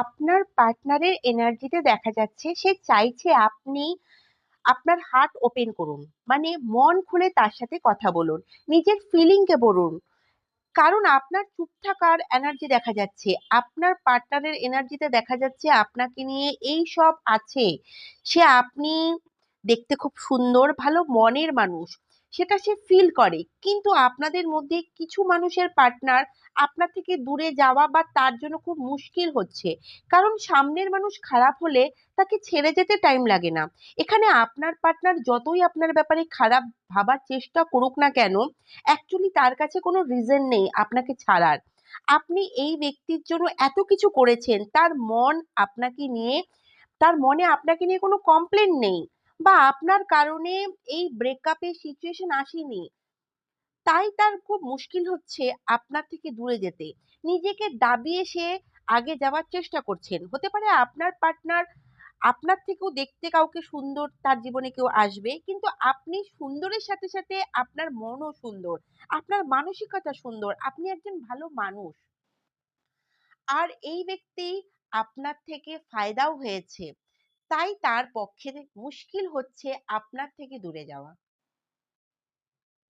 আপনার পার্টনারের এনার্জিতে দেখা যাচ্ছে, সে চাইছে আপনি আপনার হার্ট ওপেন করুন। মানে মন খুলে তার সাথে কথা বলুন, নিজের ফিলিংকে বলুন। কারণ আপনার চুপ থাকার এনার্জি দেখা যাচ্ছে, আপনার পার্টনারের এনার্জিতে দেখা যাচ্ছে আপনাকে নিয়ে এই সব আছে। সে আপনি দেখতে খুব সুন্দর, ভালো মনের মানুষ। সেটা সে ফিল করে। কিন্তু আপনাদের মধ্যে কিছু মানুষের পার্টনার আপনার থেকে দূরে যাওয়া বা তার জন্য খুব মুশকিল হচ্ছে। কারণ সামনের মানুষ খারাপ হলে তাকে ছেড়ে যেতে টাইম লাগে না। এখানে আপনার পার্টনার যতই আপনার ব্যাপারে খারাপ ভাবার চেষ্টা করুক না কেন অ্যাকচুয়ালি তার কাছে কোনো রিজন নেই আপনাকে ছাড়ার। আপনি এই ব্যক্তির জন্য এত কিছু করেছেন, তার মন আপনাকে নিয়ে, তার মনে আপনাকে নিয়ে কোনো কমপ্লেন নেই। বা আপনার কারণে এই ব্রেকআপের সিচুয়েশন আসেনি, তাই তার খুব মুশকিল হচ্ছে আপনার থেকে দূরে যেতে। নিজেকে দাবিয়ে সে আগে যাওয়ার চেষ্টা করছেন। হতে পারে আপনার পার্টনার আপনার থেকেও দেখতে কাউকে সুন্দর, তার জীবনে কেউ আসবে, কিন্তু আপনি সুন্দরের সাথে সাথে আপনার মনও সুন্দর, আপনার মানসিকতা সুন্দর, আপনি একজন ভালো মানুষ। আর এই ব্যক্তি আপনার থেকে ফায়দাও হয়েছে। তাই তার পক্ষে মুশকিল হচ্ছে আপনার থেকে দূরে যাওয়া।